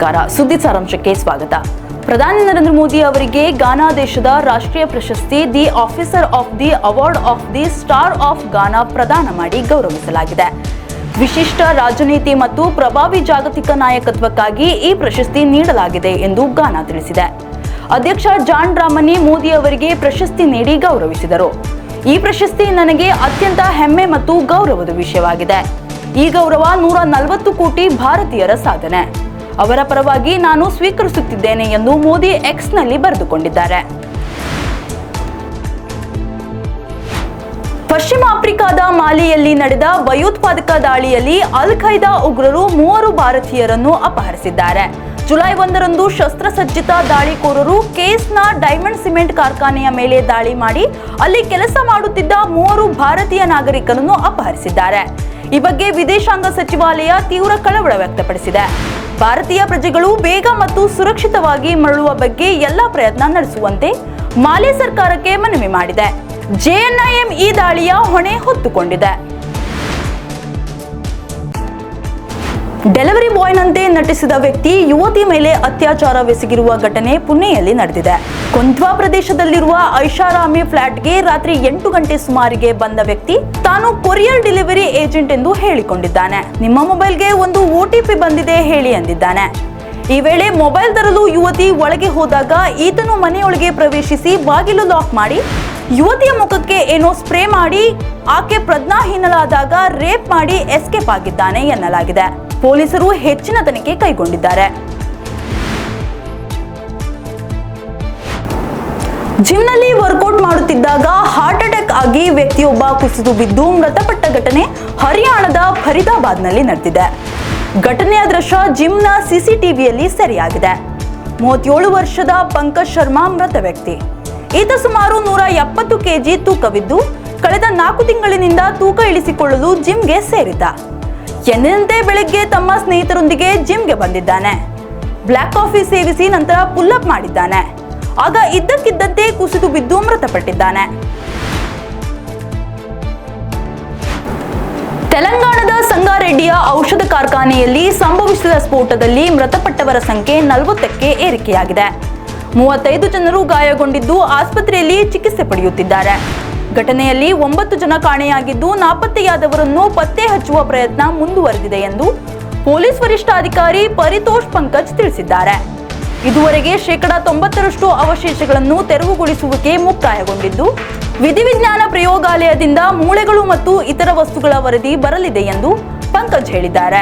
ನಮಸ್ಕಾರ. ಸುದ್ದಿ ಸಾರಾಂಶಕ್ಕೆ ಸ್ವಾಗತ. ಪ್ರಧಾನಿ ನರೇಂದ್ರ ಮೋದಿ ಅವರಿಗೆ ಗಾನಾ ದೇಶದ ರಾಷ್ಟ್ರೀಯ ಪ್ರಶಸ್ತಿ the officer of the award of the star of Ghana ಪ್ರದಾನ ಮಾಡಿ ಗೌರವಿಸಲಾಗಿದೆ. ವಿಶಿಷ್ಟ ರಾಜನೀತಿ ಮತ್ತು ಪ್ರಭಾವಿ ಜಾಗತಿಕ ನಾಯಕತ್ವಕ್ಕಾಗಿ ಈ ಪ್ರಶಸ್ತಿ ನೀಡಲಾಗಿದೆ ಎಂದು ಗಾನಾ ತಿಳಿಸಿದೆ. ಅಧ್ಯಕ್ಷ ಜಾನ್ ರಾಮನಿ ಮೋದಿ ಅವರಿಗೆ ಪ್ರಶಸ್ತಿ ನೀಡಿ ಗೌರವಿಸಿದರು. ಈ ಪ್ರಶಸ್ತಿ ನನಗೆ ಅತ್ಯಂತ ಹೆಮ್ಮೆ ಮತ್ತು ಗೌರವದ ವಿಷಯವಾಗಿದೆ. ಈ ಗೌರವ ನೂರ ನಲವತ್ತು ಕೋಟಿ ಭಾರತೀಯರ ಸಾಧನೆ. ಅವರ ಪರವಾಗಿ ನಾನು ಸ್ವೀಕರಿಸುತ್ತಿದ್ದೇನೆ ಎಂದು ಮೋದಿ ಎಕ್ಸ್ನಲ್ಲಿ ಬರೆದುಕೊಂಡಿದ್ದಾರೆ. ಪಶ್ಚಿಮ ಆಫ್ರಿಕಾದ ಮಾಲಿಯಲ್ಲಿ ನಡೆದ ಭಯೋತ್ಪಾದಕ ದಾಳಿಯಲ್ಲಿ ಅಲ್ ಖೈದಾ ಉಗ್ರರು ಮೂವರು ಭಾರತೀಯರನ್ನು ಅಪಹರಿಸಿದ್ದಾರೆ. ಜುಲೈ ಒಂದರಂದು ಶಸ್ತ್ರಸಜ್ಜಿತ ದಾಳಿಕೋರರು ಕೇಸ್ನ ಡೈಮಂಡ್ ಸಿಮೆಂಟ್ ಕಾರ್ಖಾನೆಯ ಮೇಲೆ ದಾಳಿ ಮಾಡಿ ಅಲ್ಲಿ ಕೆಲಸ ಮಾಡುತ್ತಿದ್ದ ಮೂವರು ಭಾರತೀಯ ನಾಗರಿಕರನ್ನು ಅಪಹರಿಸಿದ್ದಾರೆ. ಈ ಬಗ್ಗೆ ವಿದೇಶಾಂಗ ಸಚಿವಾಲಯ ತೀವ್ರ ಕಳವಳ ವ್ಯಕ್ತಪಡಿಸಿದೆ. ಭಾರತೀಯ ಪ್ರಜೆಗಳು ಬೇಗ ಮತ್ತು ಸುರಕ್ಷಿತವಾಗಿ ಮರಳುವ ಬಗ್ಗೆ ಎಲ್ಲ ಪ್ರಯತ್ನ ನಡೆಸುವಂತೆ ಮಾಲೆ ಸರ್ಕಾರಕ್ಕೆ ಮನವಿ ಮಾಡಿದೆ. ಜೆಎನ್ಐಎಂ ಈ ದಾಳಿಯ ಹೊಣೆ ಹೊತ್ತುಕೊಂಡಿದೆ. ಡೆಲಿವರಿ ಬಾಯ್ನಂತೆ ನಟಿಸಿದ ವ್ಯಕ್ತಿ ಯುವತಿ ಮೇಲೆ ಅತ್ಯಾಚಾರವೆಸಗಿರುವ ಘಟನೆ ಪುಣೆಯಲ್ಲಿ ನಡೆದಿದೆ. ಕೊಂಧ್ವಾ ಪ್ರದೇಶದಲ್ಲಿರುವ ಐಷಾರಾಮಿ ಫ್ಲಾಟ್ಗೆ ರಾತ್ರಿ ಎಂಟು ಗಂಟೆ ಸುಮಾರಿಗೆ ಬಂದ ವ್ಯಕ್ತಿ ತಾನು ಕೊರಿಯರ್ ಡೆಲಿವರಿ ಏಜೆಂಟ್ ಎಂದು ಹೇಳಿಕೊಂಡಿದ್ದಾನೆ. ನಿಮ್ಮ ಮೊಬೈಲ್ಗೆ ಒಂದು ಒಟಿಪಿ ಬಂದಿದೆ ಹೇಳಿ ಅಂದಿದ್ದಾನೆ. ಈ ವೇಳೆ ಮೊಬೈಲ್ ತರಲು ಯುವತಿ ಒಳಗೆ ಹೋದಾಗ ಈತನು ಮನೆಯೊಳಗೆ ಪ್ರವೇಶಿಸಿ ಬಾಗಿಲು ಲಾಕ್ ಮಾಡಿ ಯುವತಿಯ ಮುಖಕ್ಕೆ ಏನೋ ಸ್ಪ್ರೇ ಮಾಡಿ ಆಕೆ ಪ್ರಜ್ಞಾಹೀನಳಾದಾಗ ರೇಪ್ ಮಾಡಿ ಎಸ್ಕೇಪ್ ಆಗಿದ್ದಾನೆ ಎನ್ನಲಾಗಿದೆ. ಪೊಲೀಸರು ಹೆಚ್ಚಿನ ತನಿಖೆ ಕೈಗೊಂಡಿದ್ದಾರೆ. ಜಿಮ್ನಲ್ಲಿ ವರ್ಕೌಟ್ ಮಾಡುತ್ತಿದ್ದಾಗ ಹಾರ್ಟ್ ಅಟ್ಯಾಕ್ ಆಗಿ ವ್ಯಕ್ತಿಯೊಬ್ಬ ಕುಸಿದು ಬಿದ್ದು ಮೃತಪಟ್ಟ ಘಟನೆ ಹರಿಯಾಣದ ಫರೀದಾಬಾದ್ನಲ್ಲಿ ನಡೆದಿದೆ. ಘಟನೆಯ ದೃಶ್ಯ ಜಿಮ್ನ ಸಿಸಿಟಿವಿಯಲ್ಲಿ ಸೆರೆಯಾಗಿದೆ. ಮೂವತ್ತೇಳು ವರ್ಷದ ಪಂಕಜ್ ಶರ್ಮಾ ಮೃತ ವ್ಯಕ್ತಿ. ಈತ ಸುಮಾರು ನೂರ ಎಪ್ಪತ್ತು ಕೆಜಿ ತೂಕವಿದ್ದು, ಕಳೆದ ನಾಲ್ಕು ತಿಂಗಳಿನಿಂದ ತೂಕ ಇಳಿಸಿಕೊಳ್ಳಲು ಜಿಮ್ಗೆ ಸೇರಿದ್ದ. ಎಂದಿನಂತೆ ಬೆಳಗ್ಗೆ ತಮ್ಮ ಸ್ನೇಹಿತರೊಂದಿಗೆ ಜಿಮ್ಗೆ ಬಂದಿದ್ದಾನೆ. ಬ್ಲ್ಯಾಕ್ ಕಾಫಿ ಸೇವಿಸಿ ನಂತರ ಪುಲ್ಅಪ್ ಮಾಡಿದ್ದಾನೆ. ಆಗ ಇದ್ದಕ್ಕಿದ್ದಂತೆ ಕುಸಿದು ಬಿದ್ದು ಮೃತಪಟ್ಟಿದ್ದಾನೆ. ತೆಲಂಗಾಣದ ಸಂಗಾರೆಡ್ಡಿಯ ಔಷಧ ಕಾರ್ಖಾನೆಯಲ್ಲಿ ಸಂಭವಿಸಿದ ಸ್ಫೋಟದಲ್ಲಿ ಮೃತಪಟ್ಟವರ ಸಂಖ್ಯೆ ನಲವತ್ತಕ್ಕೆ ಏರಿಕೆಯಾಗಿದೆ. ಮೂವತ್ತೈದು ಜನರು ಗಾಯಗೊಂಡಿದ್ದು ಆಸ್ಪತ್ರೆಯಲ್ಲಿ ಚಿಕಿತ್ಸೆ ಪಡೆಯುತ್ತಿದ್ದಾರೆ. ಘಟನೆಯಲ್ಲಿ ಒಂಬತ್ತು ಜನ ಕಾಣೆಯಾಗಿದ್ದು ನಾಪತ್ತೆಯಾದವರನ್ನು ಪತ್ತೆ ಹಚ್ಚುವ ಪ್ರಯತ್ನ ಮುಂದುವರೆದಿದೆ ಎಂದು ಪೊಲೀಸ್ ವರಿಷ್ಠಾಧಿಕಾರಿ ಪರಿತೋಷ್ ಪಂಕಜ್ ತಿಳಿಸಿದ್ದಾರೆ. ಇದುವರೆಗೆ ಶೇಕಡಾ ತೊಂಬತ್ತರಷ್ಟು ಅವಶೇಷಗಳನ್ನು ತೆರವುಗೊಳಿಸುವಿಕೆ ಮುಕ್ತಾಯಗೊಂಡಿದ್ದು, ವಿಧಿವಿಜ್ಞಾನ ಪ್ರಯೋಗಾಲಯದಿಂದ ಮೂಳೆಗಳು ಮತ್ತು ಇತರ ವಸ್ತುಗಳ ವರದಿ ಬರಲಿದೆ ಎಂದು ಪಂಕಜ್ ಹೇಳಿದ್ದಾರೆ.